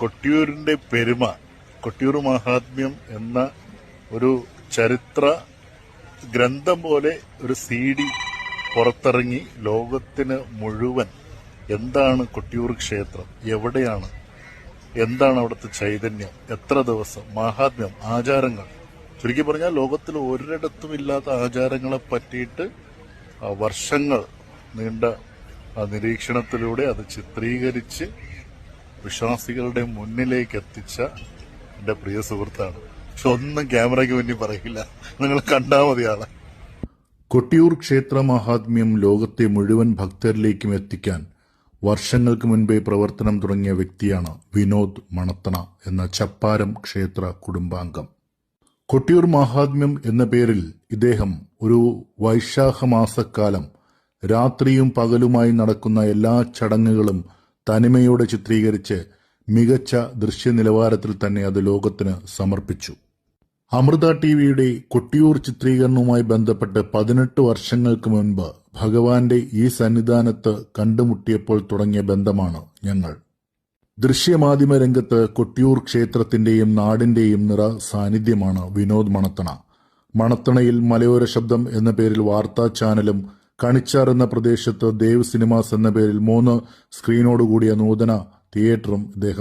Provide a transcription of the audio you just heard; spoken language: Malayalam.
കൊട്ടിയൂരിന്റെ പെരുമ കൊട്ടിയൂർ മഹാത്മ്യം എന്ന ഒരു ചരിത്ര ഗ്രന്ഥം പോലെ ഒരു സി ഡി പുറത്തിറങ്ങി ലോകത്തിന് മുഴുവൻ എന്താണ് കൊട്ടിയൂർ ക്ഷേത്രം എവിടെയാണ് എന്താണ് അവിടുത്തെ ചൈതന്യം എത്ര ദിവസം മഹാത്മ്യം ആചാരങ്ങൾ. ചുരുക്കി പറഞ്ഞാൽ ലോകത്തിൽ ഒരിടത്തും ഇല്ലാത്ത ആചാരങ്ങളെ പറ്റിയിട്ട് വർഷങ്ങൾ നീണ്ട നിരീക്ഷണത്തിലൂടെ അത് ചിത്രീകരിച്ച് വിശ്വാസികളുടെ മുന്നിലേക്ക് എത്തിച്ച എന്റെ പ്രിയ സുഹൃത്താണ്. പക്ഷെ ഒന്നും ക്യാമറയ്ക്ക് മുന്നിൽ പറയില്ല. നിങ്ങൾ കണ്ടാൽ മതി ആളെ. കൊട്ടിയൂർ ക്ഷേത്ര മഹാത്മ്യം ലോകത്തെ മുഴുവൻ ഭക്തരിലേക്കും എത്തിക്കാൻ വർഷങ്ങൾക്ക് മുൻപേ പ്രവർത്തനം തുടങ്ങിയ വ്യക്തിയാണ് വിനോദ് മണത്തണ എന്ന ചപ്പാരം ക്ഷേത്ര കുടുംബാംഗം. കൊട്ടിയൂർ മഹാത്മ്യം എന്ന പേരിൽ ഇദ്ദേഹം ഒരു വൈശാഖ മാസക്കാലം രാത്രിയും പകലുമായി നടക്കുന്ന എല്ലാ ചടങ്ങുകളും തനിമയോടെ ചിത്രീകരിച്ച് മികച്ച ദൃശ്യ നിലവാരത്തിൽ തന്നെ അത് ലോകത്തിന് സമർപ്പിച്ചു. അമൃത ടി വിയുടെ കൊട്ടിയൂർ ചിത്രീകരണവുമായി ബന്ധപ്പെട്ട് പതിനെട്ട് വർഷങ്ങൾക്ക് മുൻപ് ഭഗവാന്റെ ഈ സന്നിധാനത്ത് കണ്ടുമുട്ടിയപ്പോൾ തുടങ്ങിയ ബന്ധമാണ് ഞങ്ങൾ. ദൃശ്യമാധ്യമ രംഗത്ത് കൊട്ടിയൂർ ക്ഷേത്രത്തിന്റെയും നാടിന്റെയും നിറ സാന്നിധ്യമാണ് വിനോദ് മണത്തണ. മണത്തണയിൽ മലയോര ശബ്ദം എന്ന പേരിൽ വാർത്താ ചാനലും കണിച്ചാർ എന്ന പ്രദേശത്ത് ദേവ് സിനിമാസ് എന്ന പേരിൽ മൂന്ന് സ്ക്രീനോടുകൂടിയ നൂതന തിയേറ്ററും ഇദ്ദേഹം